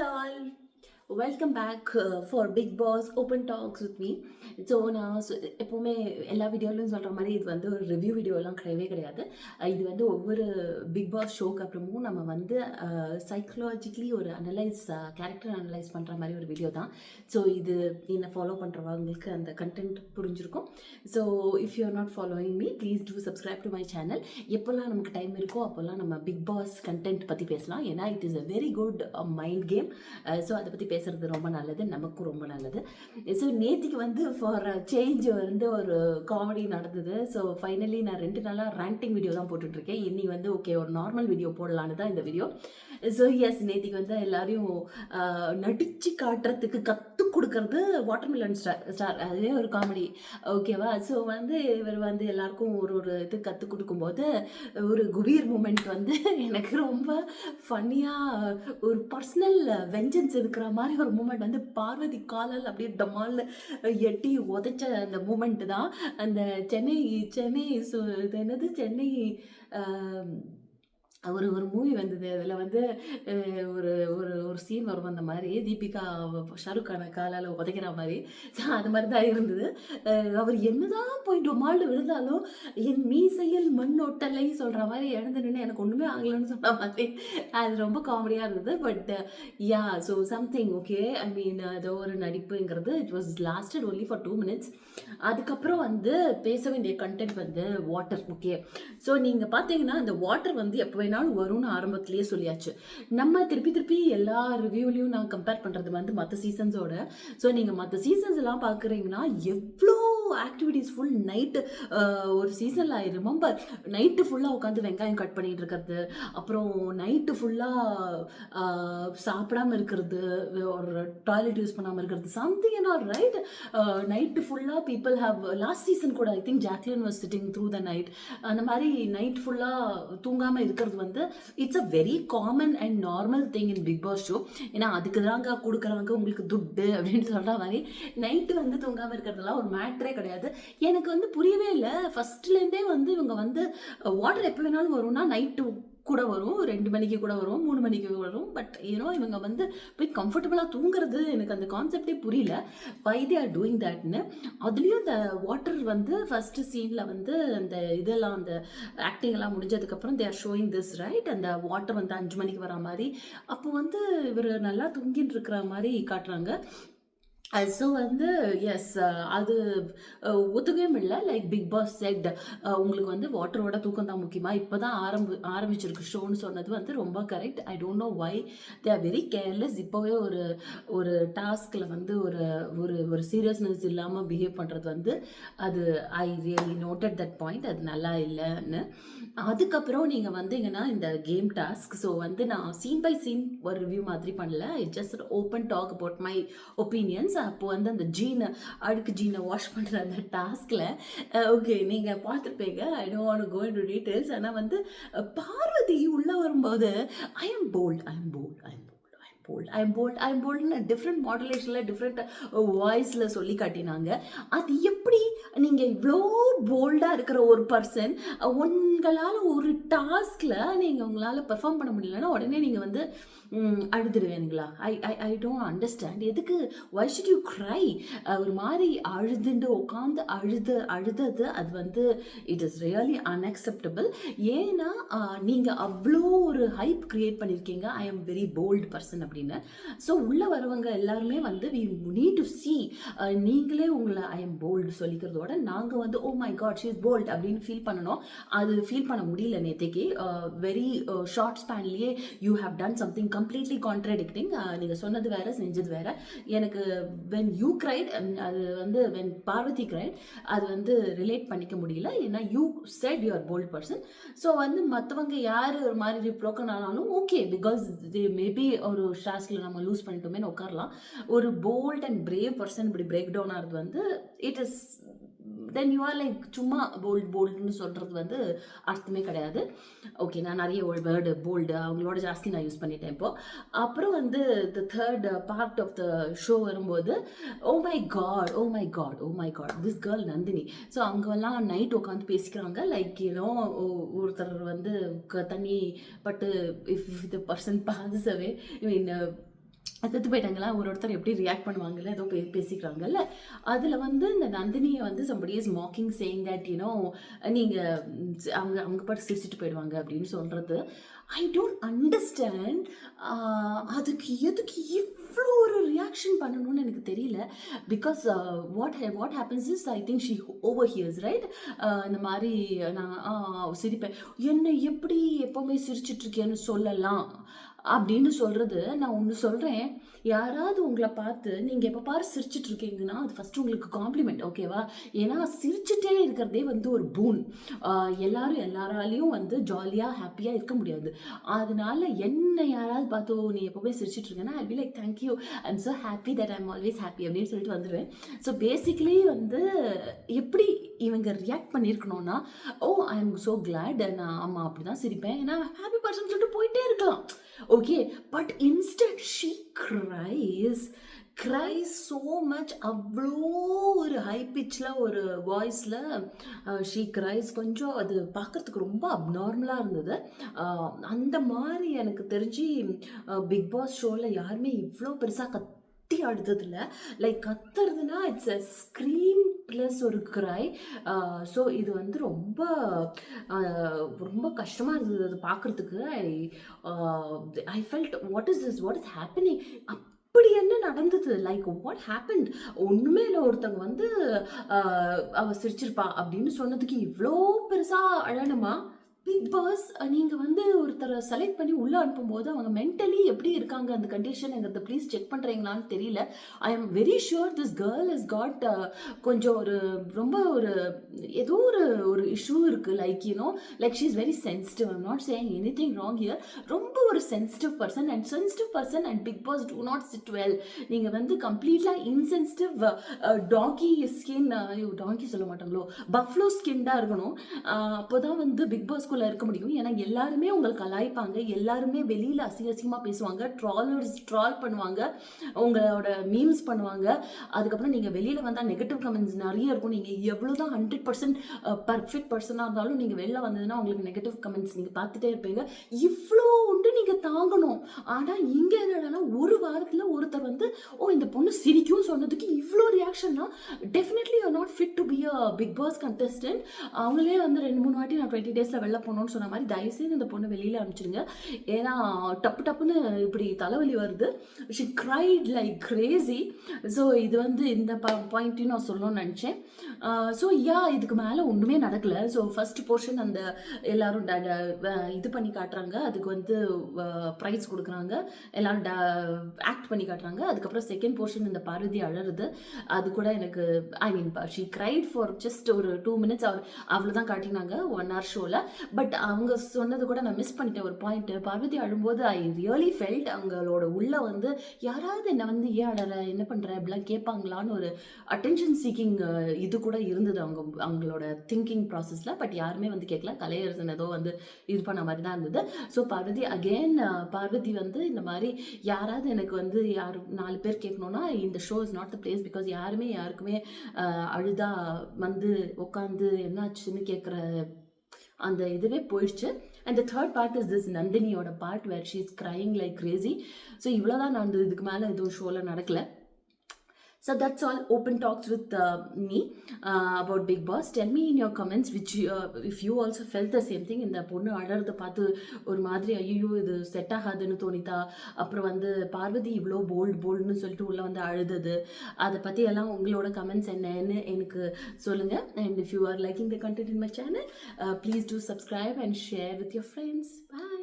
All. Welcome back for Bigg Boss open talks with me so நான் எப்போவுமே எல்லா வீடியோலையும் சொல்கிற மாதிரி இது வந்து ஒரு ரிவ்யூ வீடியோலாம் கிடையவே கிடையாது. இது வந்து ஒவ்வொரு பிக் பாஸ் ஷோக்கு அப்புறமும் நம்ம வந்து சைக்கலாஜிக்கலி ஒரு அனலைஸ் கேரக்டர் அனலைஸ் பண்ணுற மாதிரி ஒரு வீடியோ தான். ஸோ இது என்னை ஃபாலோ பண்ணுறவங்களுக்கு அந்த கண்டென்ட் புரிஞ்சிருக்கும். So if you are not following me please do subscribe to my channel எப்போல்லாம் நமக்கு டைம் இருக்கோ அப்போல்லாம் நம்ம பிக் பாஸ் கண்டென்ட் பற்றி பேசலாம். ஏன்னா it is a very good mind game so அதை பற்றி பேசுகிறது ரொம்ப நல்லது நமக்கும் ரொம்ப நல்லது. ஸோ நேத்திக்கு வந்து ஃபார் சேஞ்ச் வந்து ஒரு காமெடி நடந்தது. ஸோ ஃபைனலி நான் ரெண்டு நாளாக ரேண்டிங் வீடியோ தான் போட்டுட்ருக்கேன் இன்னி வந்து ஓகே ஒரு நார்மல் வீடியோ போடலான்னு தான் இந்த வீடியோ ஸோ எஸ் நேத்திக்கு வந்து எல்லாரையும் நடித்து காட்டுறதுக்கு கற்றுக் கொடுக்கறது வாட்டர்மெலன் ஸ்டார் ஸ்டார் அதுவே ஒரு காமெடி ஓகேவா ஸோ வந்து இவர் வந்து எல்லாருக்கும் ஒரு ஒரு இது கற்றுக் கொடுக்கும்போது ஒரு குபீர் மூமெண்ட் வந்து எனக்கு ரொம்ப ஃபன்னியாக ஒரு பர்சனல் வெஞ்சன்ஸ் இருக்கிற மாதிரி ஒரு மூமெண்ட் வந்து பார்வதி காலல் அப்படியே டமால் எட்டி உதைச்ச அந்த மூமெண்ட் தான். அந்த சென்னை சென்னை சு- இது என்னது? சென்னை ஒரு ஒரு மூவி வந்தது. அதில் வந்து ஒரு ஒரு ஒரு சீன் வரும் அந்த மாதிரி. தீபிகா ஷாருக் கான காலால் உதைக்கிற மாதிரி. ஸோ அது மாதிரி தான் இருந்தது. அவர் என்னதான் போயிட்டு மால்டு விழுந்தாலும் என் மீசையில் மண் ஒட்டலை சொல்கிற மாதிரி இழந்து நின்று எனக்கு ஒன்றுமே ஆகலைன்னு சொன்ன மாதிரி. அது ரொம்ப காமெடியாக இருந்தது. But ya so something okay I mean ஏதோ ஒரு நடிப்புங்கிறது it was lasted only for two minutes அதுக்கப்புறம் வந்து பேச வேண்டிய கண்டென்ட் வந்து வாட்டர் ஓகே ஸோ நீங்கள் பார்த்தீங்கன்னா அந்த வாட்டர் வந்து எப்போ நாள் வரும்னு ஆரம்பத்திலேயே சொல்லியாச்சு. நம்ம திருப்பி திருப்பி எல்லா ரிவ்யூலையும் நான் கம்பேர் பண்ணுறது வந்து மற்ற சீசன்ஸோட ஸோ நீங்கள் மற்ற சீசன்ஸ் எல்லாம் பார்க்குறீங்கன்னா எவ்வளோ ஆக்டிவிட்டீஸ் ஃபுல் நைட்டு ஒரு சீசனில் ஐ ரிமெம்பர் நைட்டு ஃபுல்லாக உட்காந்து வெங்காயம் கட் பண்ணிகிட்டு இருக்கிறது. அப்புறம் நைட்டு ஃபுல்லாக சாப்பிடாம இருக்கிறது ஒரு டாய்லெட் யூஸ் பண்ணாமல் இருக்கிறது. Something and all right night ஃபுல்லாக பீப்புள் ஹாவ் லாஸ்ட் சீசன் கூட I think Jacqueline was sitting through the night அந்த மாதிரி நைட் ஃபுல்லாக தூங்காமல் இருக்கிறது வந்து it's a very common and normal thing in Bigg Boss show ஏன்னா அதுக்கு தாங்க கொடுக்குறாங்க உங்களுக்கு துட்டு அப்படின்னு சொல்கிற மாதிரி நைட்டு வந்து தூங்காமல் இருக்கிறதெல்லாம் ஒரு மேட்ரே கிடையாது. எனக்கு வந்து புரியவே இல்லை. ஃபஸ்ட்லேருந்தே வந்து இவங்க வந்து வாட்டர் எப்போ வேணாலும் வரும்னா நைட்டு கூட வரும் ரெண்டு மணிக்கு கூட வரும் மூணு மணிக்கு வரும். பட் ஏன்னோ இவங்க வந்து போய் கம்ஃபர்டபுளாக தூங்குறது எனக்கு அந்த கான்செப்டே புரியல. வை தே ஆர் டூயிங் தட்னு அதுலேயும் இந்த வாட்டர் வந்து ஃபஸ்ட்டு சீனில் வந்து அந்த இதெல்லாம் அந்த ஆக்டிங் எல்லாம் முடிஞ்சதுக்கப்புறம் they are showing this right அந்த வாட்டர் வந்து அஞ்சு மணிக்கு வர மாதிரி. அப்போ வந்து இவர் நல்லா தூங்கிட்டு இருக்கிற மாதிரி காட்டுறாங்க. ஸோ வந்து எஸ் அது ஒத்துக்கவே இல்லை லைக் பிக் பாஸ் செட் உங்களுக்கு வந்து வாட்டரோட தூக்கம் தான் முக்கியமாக இப்போ தான் ஆரம்பி ஆரம்பிச்சிருக்கு. ஷோன்னு சொன்னது வந்து ரொம்ப correct I don't know why they are very careless இப்போவே ஒரு ஒரு டாஸ்கில் வந்து ஒரு ஒரு ஒரு சீரியஸ்னஸ் இல்லாமல் பிஹேவ் பண்ணுறது வந்து அது I really noted that point அது நல்லா இல்லைன்னு. அதுக்கப்புறம் நீங்கள் வந்தீங்கன்னா இந்த கேம் டாஸ்க் ஸோ வந்து நான் சீன் பை சீன் ஒரு ரிவ்யூ மாதிரி பண்ணல. Just open talk about my opinions அப்போ வந்து அந்த ஜீனை அடுக்கு ஜீனை வாஷ் பண்ணுற அந்த டாஸ்கில் ஓகே நீங்கள் பார்த்துருப்பீங்க I don't want go in to details ஆனால் வந்து பார்வதி உள்ளே வரும்போது I am bold I am bold I am bold I am bold I am போல்ட்னு different மாடுலேஷனில் டிஃப்ரெண்ட் வாய்ஸில் சொல்லி காட்டினாங்க. அது எப்படி நீங்கள் இவ்வளோ போல்டாக இருக்கிற ஒரு பர்சன் உங்களால் ஒரு டாஸ்கில் நீங்கள் உங்களால் பெர்ஃபார்ம் பண்ண முடியலன்னா உடனே நீங்கள் வந்து அழுதுடுவேனுங்களா I I I don't understand எதுக்கு? வை ஷுட் யூ க்ரை ஒரு மாதிரி அழுதுண்டு உட்காந்து அழுது அழுதது அது வந்து இட் இஸ் ரியலி அன்அக்செப்டபிள் ஏன்னா நீங்கள் அவ்வளோ ஒரு ஹைப் க்ரியேட் பண்ணியிருக்கீங்க I am very bold person அப்படின்னு. ஸோ உள்ளே வரவங்க எல்லாருமே வந்து வி நீட் டு சி நீங்களே உங்களை ஐ எம் போல்டு சொல்லிக்கிறதோட நாங்கள் வந்து ஓ my God she is bold அப்படின்னு ஃபீல் பண்ணணும். அது ஃபீல் பண்ண முடியல நேற்றுக்கு very short ஸ்பேன்லேயே you have done something completely contradicting நீங்கள் சொன்னது வேற செஞ்சது வேற. எனக்கு வென் யூ கிரைட் அது வந்து வென் பார்வதி கிரைட் அது வந்து ரிலேட் பண்ணிக்க முடியல. ஏன்னா you said you're bold person so வந்து மற்றவங்க யார் ஒரு மாதிரி ப்ரோக்கன் ஆனாலும் ஓகே பிகாஸ் தே மேபி ஒரு ஷாஸ்கில் நம்ம லூஸ் பண்ணிட்டோமேனு உட்காரலாம். ஒரு போல்ட் அண்ட் பிரேவ் பர்சன் இப்படி பிரேக் டவுன் ஆகிறது வந்து it is then you are like சும்மா போல்ட் போல்டுன்னு சொல்கிறது வந்து அர்த்தமே கிடையாது. ஓகே நான் நிறைய வேர்டு போல்டு அவங்களோட ஜாஸ்தி நான் யூஸ் பண்ணிட்டேன் இப்போது அப்புறம் வந்து the third part of the show வரும்போது ஓ my God oh my God oh my God this girl Nandini. So அங்கெல்லாம் நைட் உட்காந்து பேசிக்கிறாங்க. லைக் ஏனோ ஒருத்தர் வந்து க- தண்ணி பட்டு if the person passes away I mean செத்து போயிட்டாங்களா? ஒரு ஒருத்தர் எப்படி ரியாக்ட் பண்ணுவாங்கல்ல? ஏதோ பே பேசிக்கிறாங்கல்ல? அதில் வந்து இந்த நந்தினியை வந்து somebody is mocking saying that you know நீங்கள் அவங்க அவங்க பாட்டு சிரிச்சிட்டு போயிடுவாங்க அப்படின்னு சொல்கிறது ஐ டோன்ட் அண்டர்ஸ்டாண்ட் அதுக்கு எதுக்கு இவ்வளோ ஒரு ரியாக்ஷன் பண்ணணும்னு எனக்கு தெரியல. Because what what happens is I think she overhears right இந்த மாதிரி நான் ஆ, சிரிப்பேன். என்னை எப்படி எப்போவுமே சிரிச்சிட்ருக்கேன்னு சொல்லலாம். அப்படின்னு சொல்கிறது நான் ஒன்று சொல்கிறேன் யாராவது உங்களை பார்த்து நீங்கள் எப்போ பாரு சிரிச்சிட்டு இருக்கீங்கன்னா அது ஃபஸ்ட்டு உங்களுக்கு காம்ப்ளிமெண்ட் ஓகேவா ஏன்னா சிரிச்சுட்டே இருக்கிறதே வந்து ஒரு பூன் எல்லாரும் எல்லாராலையும் வந்து ஜாலியாக ஹாப்பியாக இருக்க முடியாது. அதனால என்ன யாராவது பார்த்தோ நீ எப்போவே சிரிச்சிட்டு இருக்கேன்னா I be like thank you I am so happy that I'm always happy அப்படின்னு சொல்லிட்டு வந்துடுவேன் ஸோ பேசிக்கலி வந்து எப்படி இவங்க ரியாக்ட் பண்ணியிருக்கணும்னா oh oh, I am so glad நான் ஆமாம் அப்படி தான் சிரிப்பேன். ஏன்னா ஹாப்பி பர்சன் சொல்லிட்டு போயிட்டே இருக்கலாம். Okay but instant she cries cries so much அவ்வளோ ஒரு ஹை பிச்சில் ஒரு வாய்ஸில் ஷீ க்ரைஸ் கொஞ்சம் அது பார்க்குறதுக்கு ரொம்ப அப்நார்மலாக இருந்தது. அந்த மாதிரி எனக்கு தெரிஞ்சு பிக் பாஸ் ஷோவில் யாருமே இவ்வளோ பெருசாக கத்தி அழுததில்ல லைக் கத்துறதுனா இட்ஸ் அ ஸ்க்ரீம் ப்ளஸ் ஒரு கிரை ஸோ இது வந்து ரொம்ப ரொம்ப கஷ்டமாக இருந்தது அது பார்க்குறதுக்கு I I felt what is this what is happening அப்படி என்ன நடந்தது? லைக் வாட் ஹேப்பன் ஒன்றுமே இல்லை. ஒருத்தங்க வந்து அவள் அவ சிரிச்சிருப்பா அப்படின்னு சொன்னதுக்கு இவ்வளோ பெருசாக அழணுமா? பிக் பாஸ் நீங்கள் வந்து ஒருத்தரை செலக்ட் பண்ணி உள்ளே அனுப்பும்போது அவங்க மென்டலி எப்படி இருக்காங்க? அந்த கண்டிஷனுங்கிறத ப்ளீஸ் செக் பண்ணுறீங்களான்னு தெரியல. I am very sure this girl is got கொஞ்சம் ஒரு ரொம்ப ஒரு ஏதோ ஒரு ஒரு இஷ்யூ இருக்குது like you know like she is very sensitive I'm not saying anything wrong here ரொம்ப ஒரு sensitive person and sensitive person and Bigg Boss do not sit well நீங்கள் வந்து கம்ப்ளீட்லாக இன்சென்சிட்டிவ் டாக்கி ஸ்கின் ஐயோ டாங்கி சொல்ல மாட்டாங்களோ? பஃப்லோ ஸ்கின் தான் இருக்கணும். அப்போ தான் வந்து பிக் பாஸ்குள்ளே இருக்க முடியும். ஏன்னா எல்லாருமே உங்களை கலாய்ப்பாங்க. எல்லாருமே வெளியில் அசிங்க அசிங்கமாக பேசுவாங்க. ட்ராலர்ஸ் ட்ரால் பண்ணுவாங்க. உங்களோட மீம்ஸ் பண்ணுவாங்க. அதுக்கப்புறம் நீங்கள் வெளியில் வந்தால் நெகட்டிவ் கமெண்ட்ஸ் நிறைய இருக்கும். நீங்கள் எவ்வளோ தான் ஹண்ட்ரட் பர்சன்ட் பர்ஃபெக்ட் பர்சனாக இருந்தாலும் நீங்கள் வெளில வந்ததுன்னா உங்களுக்கு நெகட்டிவ் கமெண்ட்ஸ் நீங்கள் பார்த்துட்டே இருப்பீங்க. இவ்வளோ உண்டு நீங்கள் தாங்கணும். ஆனால் இங்கே என்னடான்னா ஒரு வாரம் ஒருத்தர் வந்து ஓ இந்த பொண்ணு சிரிக்கும் சொன்னதுக்கு இவ்வளோ ரியாக்ஷன்னா definitely you not fit to be a Bigg Boss contestant அவங்களே வந்து ரெண்டு மூணு வாட்டி நான் டுவெண்ட்டி டேஸில் வெளில போகணும்னு சொன்ன மாதிரி தயவுசெய்து இந்த பொண்ணு வெளியில் அனுப்பிச்சிருங்க. ஏன்னா டப்பு டப்புன்னு இப்படி தலைவலி வருது. She cried like crazy so இது வந்து இந்த ப பாயிண்ட்டையும் நான் சொல்லணும்னு நினச்சேன். ஸோ யா இதுக்கு மேலே ஒன்றுமே நடக்கலை. ஸோ ஃபர்ஸ்ட் போர்ஷன் அந்த எல்லாரும் ட- ட- இது பண்ணி காட்டுறாங்க. அதுக்கு வந்து ப்ரைஸ் கொடுக்குறாங்க. எல்லாரும் ஆக்ட் பண்ணி காட்டுறாங்க. அதுக்கப்புறம் செகண்ட் போர்ஷன் இந்த பார்வதி அழறது. அது கூட எனக்கு I mean she cried for just ஒரு டூ மினிட்ஸ் அவர் அவ்வளோதான் காட்டினாங்க ஒன் ஹவர் ஷோவில் பட் அவங்க சொன்னது கூட நான் மிஸ் பண்ணிட்டேன். ஒரு பாயிண்ட் பார்வதி அழும்போது ஐ ரியலி ஃபெல்ட் அவங்களோட உள்ள வந்து யாராவது என்னை வந்து ஏன் அழற? என்ன பண்ணுற அப்படிலாம் கேட்பாங்களான்னு ஒரு அட்டென்ஷன் சீக்கிங் இது கூட இருந்தது அவங்க அவங்களோட திங்கிங் ப்ராசஸில் பட் யாருமே வந்து கேட்கல. கலையரசன் ஏதோ வந்து இது பண்ண மாதிரி தான் இருந்தது. ஸோ பார்வதி அகெயின் பார்வதி வந்து இந்த மாதிரி யாராவது எனக்கு வந்து யார்? நாலு பேர் கேட்கணுன்னா இந்த show is not the place because யாருமே யாருக்குமே அழுதா வந்து உட்காந்து என்னாச்சுன்னு கேட்குற அந்த இதுவே போயிடுச்சு. And the third part is this நந்தினியோட part where she is crying like crazy so இவ்வளோதான் நான் இதுக்கு மேலே எதுவும் ஷோவில் நடக்கல. So that's all open talks with uh, me uh, about Big Boss. Tell me in your comments which you, uh, if you also felt the same thing. இந்த பொண்ணு அழறத பார்த்து ஒரு மாதிரி ஐயோ இது செட் ஆகாதுன்னு தோணித்தா அப்புறம் வந்து பார்வதி இவ்வளோ போல்டு போல்டுன்னு சொல்லிட்டு உள்ளே வந்து அழுதது அதை பற்றி எல்லாம் உங்களோட கமெண்ட்ஸ் என்னன்னு எனக்கு சொல்லுங்கள் and if you are liking the content in my channel please do subscribe and share with your friends bye